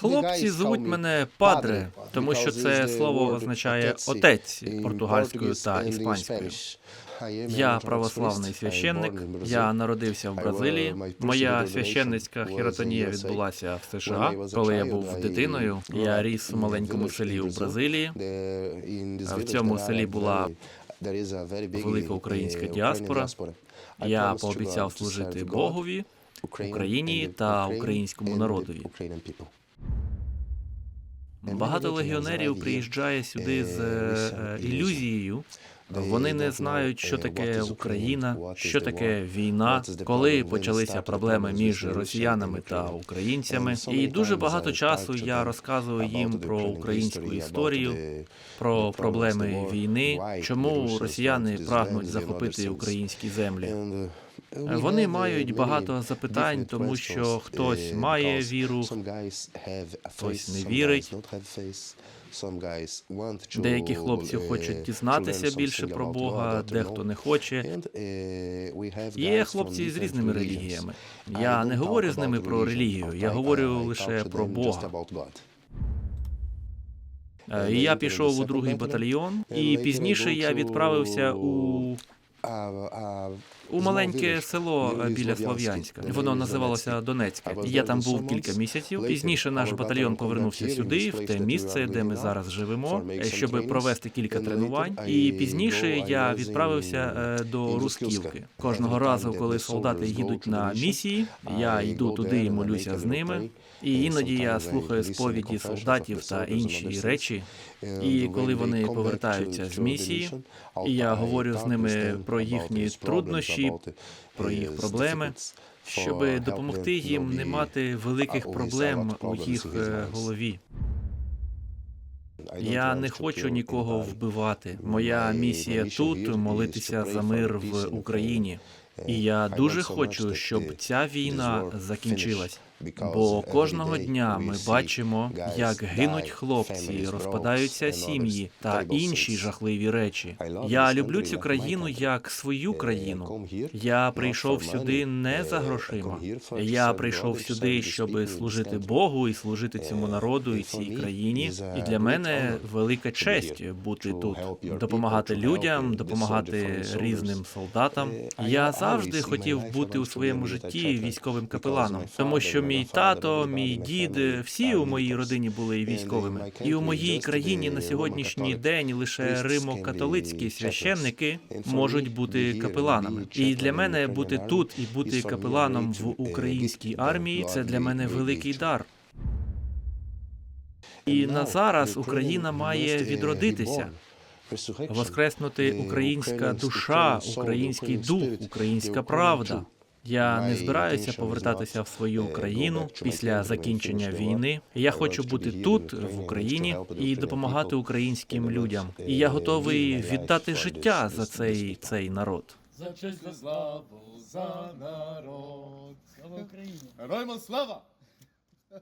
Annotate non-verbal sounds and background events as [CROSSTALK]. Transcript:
Хлопці звуть мене падре, тому що це слово означає отець португальською та іспанською. Я православний священник. Я народився в Бразилії. Моя священницька хіротонія відбулася в США, коли я був дитиною. Я ріс у маленькому селі у Бразилії. В цьому селі була велика українська діаспора. Я пообіцяв служити Богові, Україні та українському народові. Багато легіонерів приїжджає сюди з е, ілюзією. Вони не знають, що таке Україна, що таке війна, коли почалися проблеми між росіянами та українцями. І дуже багато часу я розказую їм про українську історію, про проблеми війни, чому росіяни прагнуть захопити українські землі. Вони мають багато запитань, тому що хтось має віру, хтось не вірить. деякі хлопці хочуть дізнатися більше про Бога, дехто не хоче. Є хлопці з різними релігіями. Я не говорю з ними про релігію, я говорю лише про Бога. Е, я пішов у другий батальйон, і пізніше я відправився у, у маленьке село е, біля Слов'янська. Воно називалося Донецьке. Я там був кілька місяців. Пізніше наш батальйон повернувся сюди, в те місце, де ми зараз живемо, е, щоб провести кілька тренувань. І пізніше я відправився е, до Русківки. Кожного разу, коли солдати їдуть на місії, я йду туди і молюся з ними. І іноді я слухаю сповіді солдатів та інші речі. І коли вони повертаються з місії, і я говорю з ними про їхні труднощі, про їх проблеми, щоб допомогти їм не мати великих проблем у їх е, голові. Я не хочу нікого вбивати. Моя місія тут молитися за мир в Україні. І я дуже хочу, щоб ця війна закінчилась. Бо кожного дня ми бачимо, як гинуть хлопці, розпадаються сім'ї та інші жахливі речі. Я люблю цю країну як свою країну. Я прийшов сюди не за грошима. Я прийшов сюди, щоб служити Богу і служити цьому народу і цій країні. І для мене велика честь бути тут, допомагати людям, допомагати різним солдатам. Я завжди хотів бути у своєму житті військовим капеланом, тому що мій тато, мій дід, всі у моїй родині були військовими. І у моїй країні на сьогоднішній день лише римо-католицькі священники можуть бути капеланами. І для мене бути тут і бути капеланом в українській армії це для мене великий дар. І на зараз Україна має відродитися, воскреснути українська душа, український дух, українська правда. Я не збираюся повертатися в свою країну після закінчення війни. Я хочу бути тут, в Україні, і допомагати українським людям. І я готовий віддати життя за цей, цей народ. За честь за славу, за народ. Слава Україні! Героям слава! [LAUGHS]